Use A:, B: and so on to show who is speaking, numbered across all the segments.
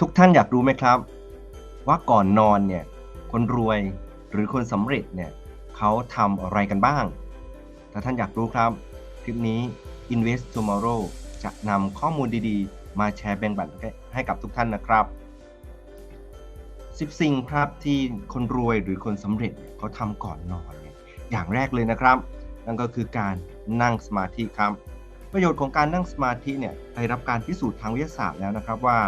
A: ทุกท่านอยากรู้ไหมครับ ว่าก่อนนอนเนี่ยคนรวยหรือคนสำเร็จเนี่ยเขาทำอะไรกันบ้าง ถ้าท่านอยากรู้ครับ คลิปนี้ Invest Tomorrow จะนำข้อมูลดีๆ มาแชร์แบ่งปันให้กับทุกท่านนะครับ10สิ่งครับที่คนรวยหรือคนสำเร็จเขาทำก่อนนอนเนี่ยอย่างแรกเลยนะครับ นั่นก็คือการนั่งสมาธิครับ ประโยชน์ของการนั่งสมาธิเนี่ยได้รับการพิสูจน์ทางวิทยาศาสตร์แล้วนะครับว่า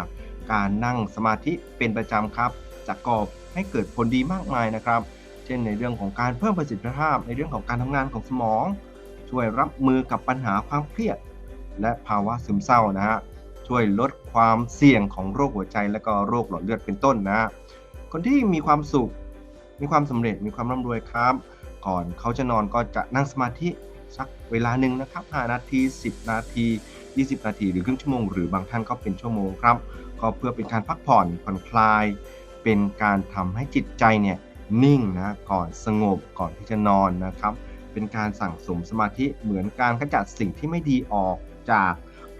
A: การนั่งสมาธิเป็นประจำครับจะก่อให้เกิดผลดีมากมายนะครับ เช่นในเรื่องของการเพิ่มประสิทธิภาพ ในเรื่องของการทำงานของสมอง ช่วยรับมือกับปัญหาความเครียด และภาวะซึมเศร้านะฮะช่วยลดความเสี่ยงของโรคหัวใจและก็โรคหลอดเลือดเป็นต้นนะฮะคนที่มีความสุข มีความสำเร็จมีความร่ำรวยครับ ก่อนเขาจะนอนก็จะนั่งสมาธิสักเวลาหนึ่งนะครับ5นาที 10 นาที 20 นาที หรือครึ่งชั่วโมง หรือบางท่านก็เป็นชั่วโมงครับ ก็เพื่อเป็นการพักผ่อนผ่อนคลาย เป็นการทำให้จิตใจเนี่ยนิ่งนะก่อนสงบก่อนที่จะนอนนะครับ เป็นการสั่งสมสมาธิเหมือนการขจัดสิ่งที่ไม่ดีออกจาก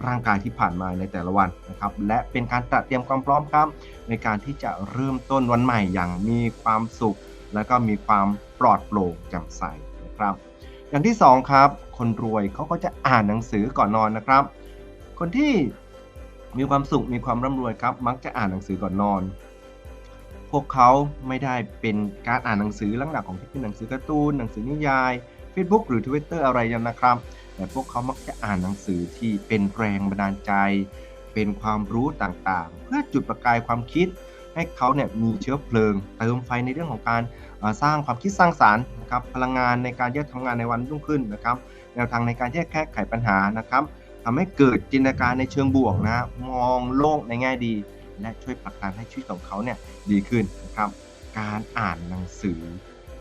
A: ร่างกายที่ผ่านมาในแต่ละวันนะครับ และเป็นการตระเตรียมความพร้อมครับ ในการที่จะเริ่มต้นวันใหม่อย่างมีความสุข และก็มีความปลอดโปร่งแจ่มใสนะครับ อย่างที่2ครับ คนรวยเขาก็จะอ่านหนังสือก่อนนอนนะครับ คนที่ มีความสุขมีความร่ำรวยครับ มักจะอ่านหนังสือก่อนนอน พวกเขาไม่ได้เป็นการอ่านหนังสือลักษณะของที่เป็นหนังสือการ์ตูนหนังสือนิยาย Facebook หรือ Twitter อะไรยังนะครับ แต่พวกเขามักจะอ่านหนังสือที่เป็นแรงบันดาลใจ เป็นความรู้ต่างๆ เพื่อจุดประกายความคิด ให้เขาเนี่ยมีเชื้อเพลิงเติมไฟในเรื่องของการสร้างความคิดสร้างสารรค์นะครับพลังงานในการที่จะทำงานในวันรุ่งขึ้นนะครับแนวทางในการที่จะแก้ไขปัญหานะครับ ทำให้เกิดจินตนาการในเชิงบวกนะ มองโลกในแง่ดี และช่วยผลักดันให้ชีวิตของเขาเนี่ยดีขึ้นนะครับ การอ่านหนังสือ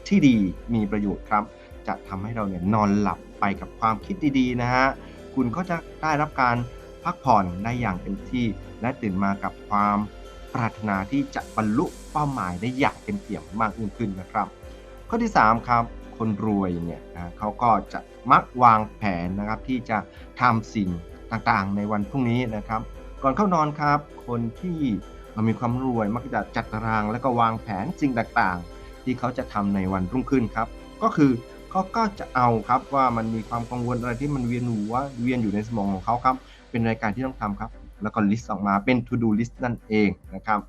A: ที่ดีมีประโยชน์ครับ จะทำให้เราเนี่ยนอนหลับไปกับความคิดดีๆนะฮะ คุณก็จะได้รับการพักผ่อนได้อย่างเต็มที่ และตื่นมากับความปรารถนาที่จะบรรลุเป้าหมายได้อย่างเต็มเปี่ยมมากยิ่งขึ้นนะครับ ข้อที่ 3 ครับ คนรวยเนี่ยนะเขาก็จะมักวางแผนนะครับที่จะทำสิ่งต่างๆ ในวันพรุ่งนี้นะครับ ก่อนเข้านอนครับ คนที่มีความรวยมักจะจัดตาราง และก็วางแผนสิ่งต่างๆ ที่เขาจะทำในวันรุ่งขึ้นครับ ก็คือเขาก็จะเอาครับว่ามันมีความกังวลอะไรที่มันเวียนหัวเวียนอยู่ในสมองของเขาครับ เป็นรายการที่ต้องทำครับ แล้วก็ลิสต์ออกมาเป็น to do list นั่นเองนะครับ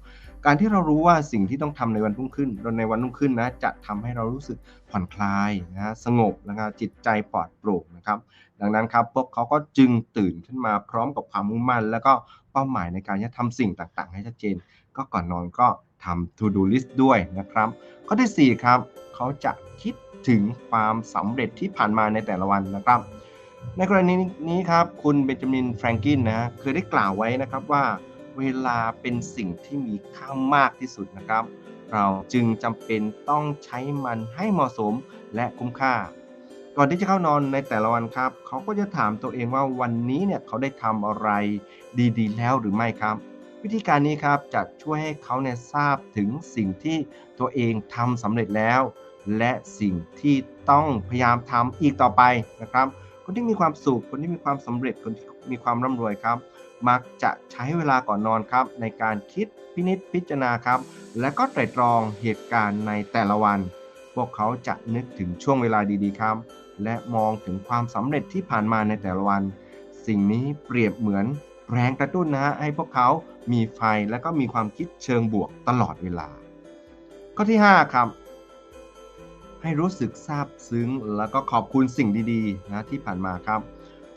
A: การที่เรารู้ว่าสิ่งที่ต้องทำในวันรุ่งขึ้นในวันรุ่งขึ้นนะจะทำให้เรารู้สึกผ่อนคลายนะสงบนะครับจิตใจปลอดโปร่งนะครับ ดังนั้นครับพวกเขาก็จึงตื่นขึ้นมาพร้อมกับความมุ่งมั่น แล้วก็เป้าหมายในการจะทำสิ่งต่างๆ ให้ชัดเจน ก็ก่อนนอนก็ทำ to do list ด้วยนะครับ ข้อที่ 4 ครับ เขาจะคิดถึงความสำเร็จที่ผ่านมาในแต่ละวันนะครับ ในกรณีนี้ครับ คุณเบนจามินแฟรงกินนะเคยได้กล่าวไว้นะครับว่า เวลาเป็นสิ่งที่มีค่ามากที่สุดนะครับ เราจึงจำเป็นต้องใช้มันให้เหมาะสมและคุ้มค่า ก่อนที่จะเข้านอนในแต่ละวันครับ เขาก็จะถามตัวเองว่าวันนี้เนี่ยเขาได้ทำอะไรดีๆ แล้วหรือไม่ครับ วิธีการนี้ครับจะช่วยให้เขาเนี่ยทราบถึงสิ่งที่ตัวเองทำสำเร็จแล้ว และสิ่งที่ต้องพยายามทำอีกต่อไปนะครับ คนที่มีความสุขคนที่มีความสำเร็จคนที่มีความร่ำรวยครับ มักจะใช้เวลาก่อนนอนครับ ในการคิดพินิจพิจารณาครับ และก็ไตรตรองเหตุการณ์ในแต่ละวัน พวกเขาจะนึกถึงช่วงเวลาดีๆครับ และมองถึงความสำเร็จที่ผ่านมาในแต่ละวัน สิ่งนี้เปรียบเหมือนแรงกระตุ้นนะฮะให้พวกเขามีไฟและก็มีความคิดเชิงบวกตลอดเวลา ข้อที่ 5 ครับ ให้รู้สึกซาบซึ้ง แล้วก็ขอบคุณสิ่งดีๆนะที่ผ่านมาครับ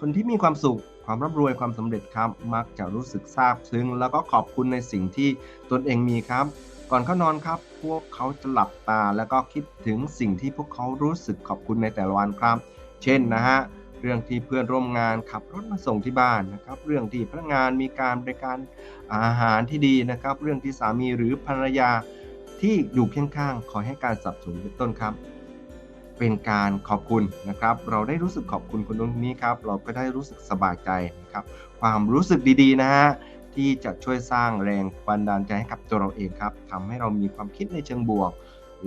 A: คนที่มีความสุข ความร่ำรวยความสำเร็จครับ มักจะรู้สึกซาบซึ้ง แล้วก็ขอบคุณในสิ่งที่ตนเองมีครับ ก่อนเข้านอนครับ พวกเขาจะหลับตา แล้วก็คิดถึงสิ่งที่พวกเขารู้สึกขอบคุณในแต่ละวันครับ เช่นนะฮะเรื่องที่เพื่อนร่วมงานขับรถมาส่งที่บ้านนะครับ เรื่องที่พนักงานมีการบริการอาหารที่ดีนะครับ เรื่องที่สามีหรือภรรยาที่อยู่เคียงข้างคอยให้การสนับสนุนเป็นต้นครับ เป็นการขอบคุณนะครับ เราได้รู้สึกขอบคุณคนตรงนี้ครับ เราก็ได้รู้สึกสบายใจนะครับ ความรู้สึกดีๆนะฮะที่จะช่วยสร้างแรงบันดาลใจให้กับตัวเราเองครับทำให้เรามีความคิดในเชิงบวก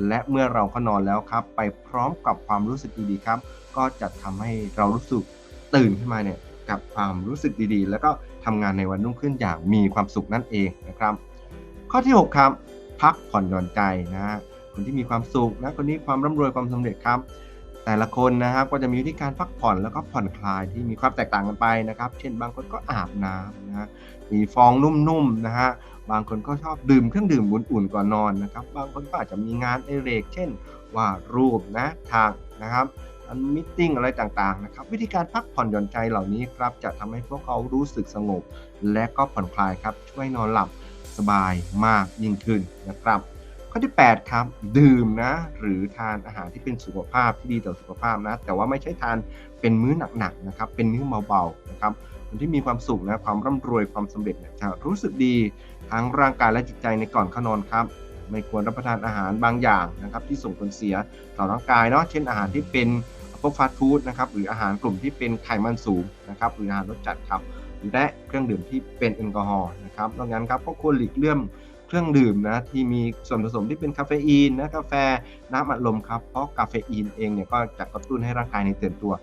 A: และเมื่อเราเข้านอนแล้วครับ ไปพร้อมกับความรู้สึกดีๆครับ ก็จะทำให้เรารู้สึกตื่นขึ้นมาเนี่ยกับความรู้สึกดีๆ แล้วก็ทำงานในวันรุ่งขึ้นอย่างมีความสุขนั่นเองนะครับ ข้อที่ 6 ครับ พักผ่อนหย่อนใจนะฮะ คนที่มีความสุขนะคนนี้ความร่ำรวยความสำเร็จครับ แต่ละคนนะครับก็จะมีวิธีการพักผ่อนแล้วก็ผ่อนคลายที่มีความแตกต่างกันไปนะครับ เช่นบางคนก็อาบน้ำนะมีฟองนุ่มๆนะฮะบางคนก็ชอบดื่มเครื่องดื่มอุ่นๆก่อนนอนนะครับ บางคนก็อาจจะมีงานอเรก เช่นวาดรูปนะทางนะครับอันมิ팅อะไรต่างๆนะครับวิธีการพักผ่อนหย่อนใจเหล่านี้ครับจะทำให้พวกเขารู้สึกสงบ และก็ผ่อนคลายครับช่วยนอนหลับสบายมากยิ่งขึ้นนะครับ ข้อที่ 8 ครับ ดื่มนะ หรือทานอาหารที่เป็นสุขภาพที่ดีต่อสุขภาพนะ แต่ว่าไม่ใช่ทานเป็นมื้อหนักๆนะครับ เป็นมื้อเบาๆนะครับคนที่มีความสุขนะ ความร่ำรวยความสำเร็จเนี่ยจะรู้สึกดีทั้งร่างกายและจิตใจในก่อนเข้านอนครับ ไม่ควรรับประทานอาหารบางอย่างนะครับ ที่ส่งผลเสียต่อร่างกายเนาะเช่นอาหารที่เป็นพวกฟาสต์ฟู้ดนะครับหรืออาหารกลุ่มที่เป็นไขมันสูงนะครับหรืออาหารรสจัดครับและเครื่องดื่มที่เป็นแอลกอฮอล์นะครับดังนั้นครับก็ควรหลีกเลี่ยง เครื่องดื่มนะที่มีส่วนผสมที่เป็นคาเฟอีนนะกาแฟน้ำอัดลมครับเพราะกาเฟอีนเองเนี่ยก็จะกระตุ้นให้ร่างกายในตื่นตัว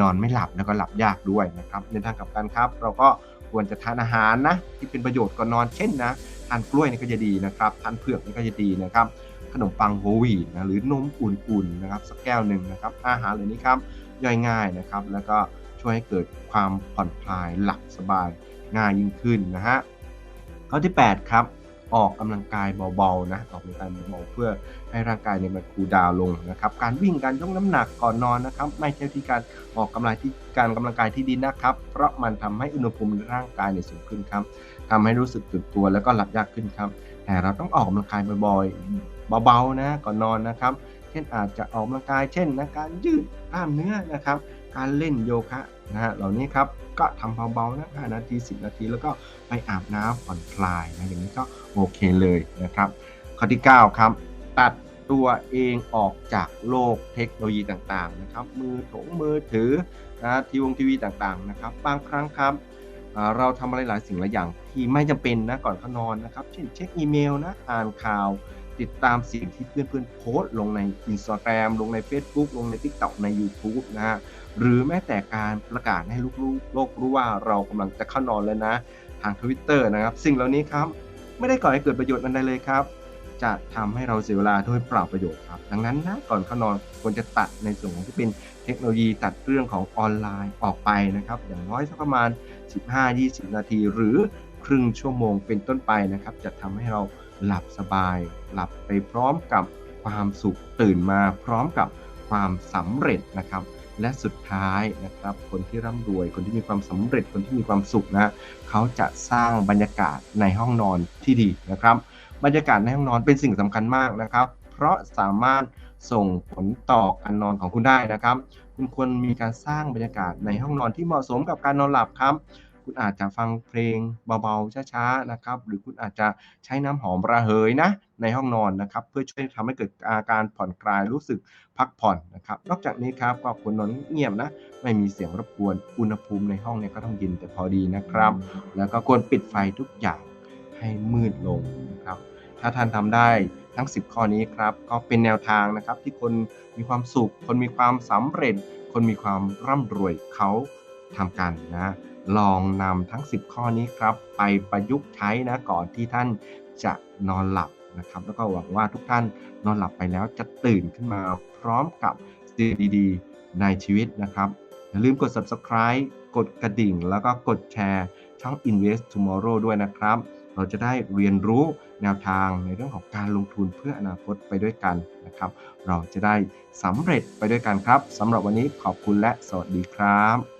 A: นอนไม่หลับแล้วก็หลับยากด้วยนะครับในทางกับกันครับ เราก็ควรจะทานอาหารนะที่เป็นประโยชน์ก่อนนอนเช่นนะทานกล้วยนี่ก็จะดีนะครับทานเผือกนี่ก็จะดีนะครับขนมปังโฮลวีนะหรือนมอุ่นๆนะครับสักแก้วหนึ่งนะครับอาหารเหล่านี้ครับย่อยง่ายนะครับ แล้วก็ช่วยให้เกิดความผ่อนคลายหลับสบายง่ายยิ่งขึ้นนะฮะข้อที่ 8 ครับ ออกกำลังกายเบาๆนะออกกำลังกายเบาๆเพื่อให้ร่างกายเนี่ยมันคูลดาวน์ลงนะครับการวิ่งการยกน้ำหนักก่อนนอนนะครับไม่ใช่ที่การออกกำลังที่การกำลังกายที่ดีนะครับ เพราะมันทำให้อุณหภูมิร่างกายเนี่ยสูงขึ้นครับทำให้รู้สึกตื่นตัวแล้วก็หลับยากขึ้นครับ แต่เราต้องออกกำลังกายบ่อยๆเบาๆนะก่อนนอนนะครับ เช่นอาจจะออกกำลังกายเช่นนะการยืดกล้ามเนื้อนะครับ การเล่นโยคะนะฮะเหล่านี้ครับก็ทำเบาๆนะ5นาที 10 นาที แล้วก็ไปอาบน้ำผ่อนคลายนะอย่างนี้ก็โอเคเลยนะครับข้อที่ 9 ครับ ตัดตัวเองออกจากโลกเทคโนโลยีต่างๆนะครับมือถงมือถือนะทีวงทีวีต่างๆนะครับบางครั้งครับเราทำอะไรหลายสิ่งหลายอย่างที่ไม่จำเป็นนะก่อนเข้านอนนะครับ เช่นเช็คอีเมลนะอ่านข่าว ติดตามสิ่งที่เพื่อนๆโพสต์ลงใน Instagram ลงใน Facebook ลงใน TikTok ใน YouTube นะฮะหรือแม้แต่การประกาศให้ลูกๆโลกรู้ว่าเรากำลังจะเข้านอนแล้วนะ ทาง Twitter นะครับ สิ่งเหล่านี้ครับ ไม่ได้ก่อให้เกิดประโยชน์อันใดเลยครับ จะทำให้เราเสียเวลาโดยเปล่าประโยชน์ครับ ดังนั้นนะก่อนเข้านอนควรจะตัดในส่วนของที่เป็นเทคโนโลยีตัดเรื่องของออนไลน์ออกไปนะครับ อย่างน้อยสักประมาณ 15-20 นาที หรือครึ่งชั่วโมงเป็นต้นไปนะครับ จะทำให้เรา หลับสบาย หลับไปพร้อมกับความสุขตื่นมาพร้อมกับความสำเร็จนะครับ และสุดท้ายนะครับ คนที่ร่ำรวย คนที่มีความสำเร็จคนที่มีความสุขนะเขาจะสร้างบรรยากาศในห้องนอนที่ดีนะครับ บรรยากาศในห้องนอนเป็นสิ่งสำคัญมากนะครับ เพราะสามารถส่งผลต่อการนอนของคุณได้นะครับ คุณควรมีการสร้างบรรยากาศในห้องนอนที่เหมาะสมกับการนอนหลับครับ คุณอาจจะฟังเพลงเบาๆช้าๆนะครับหรือคุณอาจจะใช้น้ำหอมระเหยนะในห้องนอนนะครับเพื่อช่วยทำให้เกิดอาการผ่อนคลายรู้สึกพักผ่อนนะครับนอกจากนี้ครับก็ควรนอนเงียบนะไม่มีเสียงรบกวนอุณหภูมิในห้องเนี่ยก็ต้องเย็นแต่พอดีนะครับ แล้วก็ควรปิดไฟทุกอย่างให้มืดลงนะครับถ้าท่านทำได้ทั้ง 10 ข้อนี้ครับก็เป็นแนวทางนะครับที่คนมีความสุข คนมีความสำเร็จ คนมีความร่ำรวยเขาทำกันนะ ลองนำทั้ง 10 ข้อนี้ครับ ไปประยุกต์ใช้นะก่อนที่ท่านจะนอนหลับนะครับ แล้วก็หวังว่าทุกท่านนอนหลับไปแล้วจะตื่นขึ้นมาพร้อมกับสิ่งดีๆ ในชีวิตนะครับอย่าลืมกด subscribe กดกระดิ่ง แล้วก็กดแชร์ช่อง Invest Tomorrow ด้วยนะครับ เราจะได้เรียนรู้แนวทางในเรื่องของการลงทุนเพื่ออนาคตไปด้วยกันนะครับ เราจะได้สำเร็จไปด้วยกันครับสำหรับวันนี้ขอบคุณและสวัสดีครับ